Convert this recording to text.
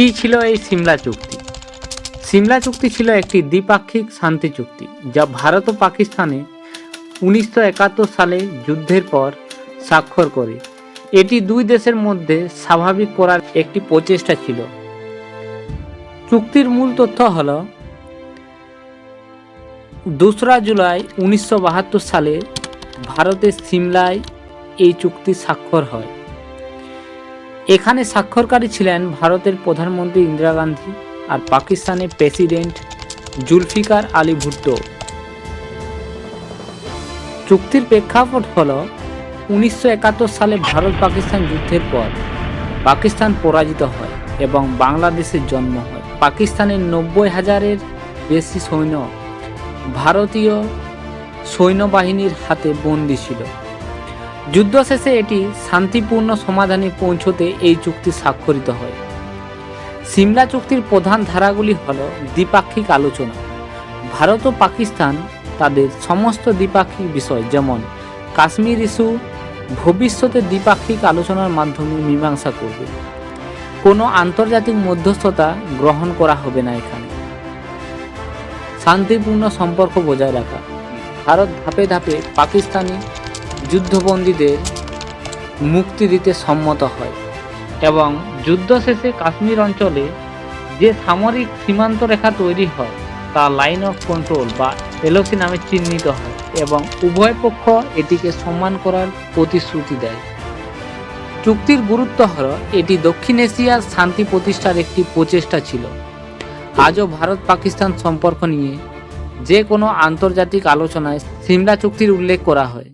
কি ছিল এই সিমলা চুক্তি? সিমলা চুক্তি ছিল একটি দ্বিপাক্ষিক শান্তি চুক্তি, যা ভারত ও পাকিস্তানে উনিশশো একাত্তর সালে যুদ্ধের পর স্বাক্ষর করে। এটি দুই দেশের মধ্যে স্বাভাবিক করার একটি প্রচেষ্টা ছিল। চুক্তির মূল তথ্য হল, দোসরা জুলাই উনিশশো বাহাত্তর সালে ভারতের সিমলায় এই চুক্তি স্বাক্ষর হয়। এখানে স্বাক্ষরকারী ছিলেন ভারতের প্রধানমন্ত্রী ইন্দিরা গান্ধী আর পাকিস্তানের প্রেসিডেন্ট জুলফিকার আলী ভুট্টো। চুক্তির প্রেক্ষাপট হল উনিশশো একাত্তর সালে ভারত পাকিস্তান যুদ্ধের পর পাকিস্তান পরাজিত হয় এবং বাংলাদেশের জন্ম হয়। পাকিস্তানের নব্বই হাজারের বেশি সৈন্য ভারতীয় সৈন্যবাহিনীর হাতে বন্দী ছিল। যুদ্ধ শেষে এটি শান্তিপূর্ণ সমাধানে পৌঁছতে এই চুক্তি স্বাক্ষরিত হয়। সিমলা চুক্তির প্রধান ধারাগুলি হল দ্বিপাক্ষিক আলোচনা। ভারত ও পাকিস্তান তাদের সমস্ত দ্বিপাক্ষিক বিষয় যেমন কাশ্মীর ইস্যু, ভবিষ্যতে দ্বিপাক্ষিক আলোচনার মাধ্যমে মীমাংসা করবে। কোনো আন্তর্জাতিক মধ্যস্থতা গ্রহণ করা হবে না এখানে। শান্তিপূর্ণ সম্পর্ক বজায় রাখা। ভারত ধাপে ধাপে পাকিস্তানি যুদ্ধবন্দীদের মুক্তি দিতে সম্মত হয় এবং যুদ্ধ শেষে কাশ্মীর অঞ্চলে যে সামরিক সীমান্ত রেখা তৈরি হয়, তা লাইন অফ কন্ট্রোল বা এলওসি নামে চিহ্নিত হয় এবং উভয় পক্ষ এটিকে সম্মান করার প্রতিশ্রুতি দেয়। চুক্তির গুরুত্ব হল, এটি দক্ষিণ এশিয়ার শান্তি প্রতিষ্ঠার একটি প্রচেষ্টা ছিল। আজও ভারত পাকিস্তান সম্পর্ক নিয়ে যে কোনো আন্তর্জাতিক আলোচনায় সিমলা চুক্তির উল্লেখ করা হয়।